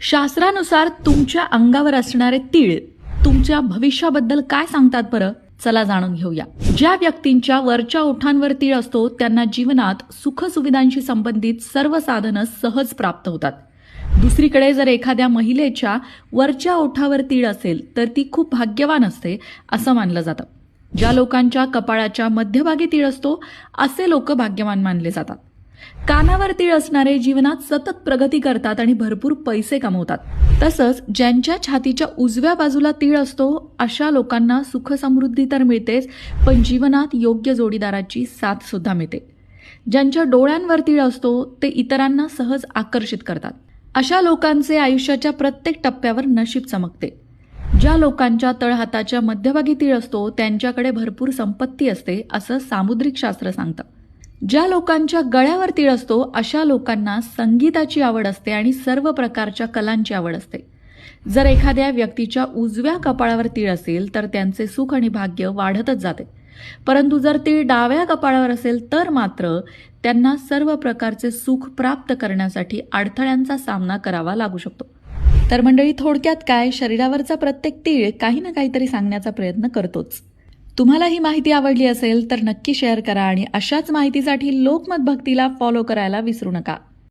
शास्त्रानुसार तुमच्या अंगावर असणारे तीळ तुमच्या भविष्याबद्दल काय सांगतात बरं? चला जाणून घेऊया. ज्या व्यक्तींच्या वरच्या ओठांवर तीळ असतो त्यांना जीवनात सुखसुविधांशी संबंधित सर्व साधनं सहज प्राप्त होतात. दुसरीकडे जर एखाद्या महिलेच्या वरच्या ओठावर तीळ असेल तर ती खूप भाग्यवान असते असं मानलं जातं. ज्या लोकांच्या कपाळाच्या मध्यभागी तीळ असतो असे लोक भाग्यवान मानले जातात. कानावर तीळ असणारे जीवनात सतत प्रगती करतात आणि भरपूर पैसे कमवतात. तसंच ज्यांच्या छातीच्या उजव्या बाजूला तीळ असतो अशा लोकांना सुखसमृद्धी तर मिळतेच पण जीवनात योग्य जोडीदाराची साथ सुद्धा मिळते. ज्यांच्या डोळ्यांवर तीळ असतो ते इतरांना सहज आकर्षित करतात. अशा लोकांचे आयुष्याच्या प्रत्येक टप्प्यावर नशीब चमकते. ज्या लोकांच्या तळहाताच्या मध्यभागी तीळ असतो त्यांच्याकडे भरपूर संपत्ती असते असं सामुद्रिक शास्त्र सांगतं. ज्या लोकांच्या गळ्यावर तीळ असतो अशा लोकांना संगीताची आवड असते आणि सर्व प्रकारच्या कलांची आवड असते. जर एखाद्या व्यक्तीच्या उजव्या कपाळावर तीळ असेल तर त्यांचे सुख आणि भाग्य वाढतच जाते. परंतु जर तीळ डाव्या कपाळावर असेल तर मात्र त्यांना सर्व प्रकारचे सुख प्राप्त करण्यासाठी अडथळ्यांचा सामना करावा लागू शकतो. तर मंडळी थोडक्यात काय? शरीरावरचा प्रत्येक तीळ काही ना काहीतरी सांगण्याचा प्रयत्न करतोच. तुम्हाला ही माहिती आवडली असेल तर नक्की शेअर करा आणि अशाच माहितीसाठी लोकमत भक्तीला फॉलो करायला विसरू नका.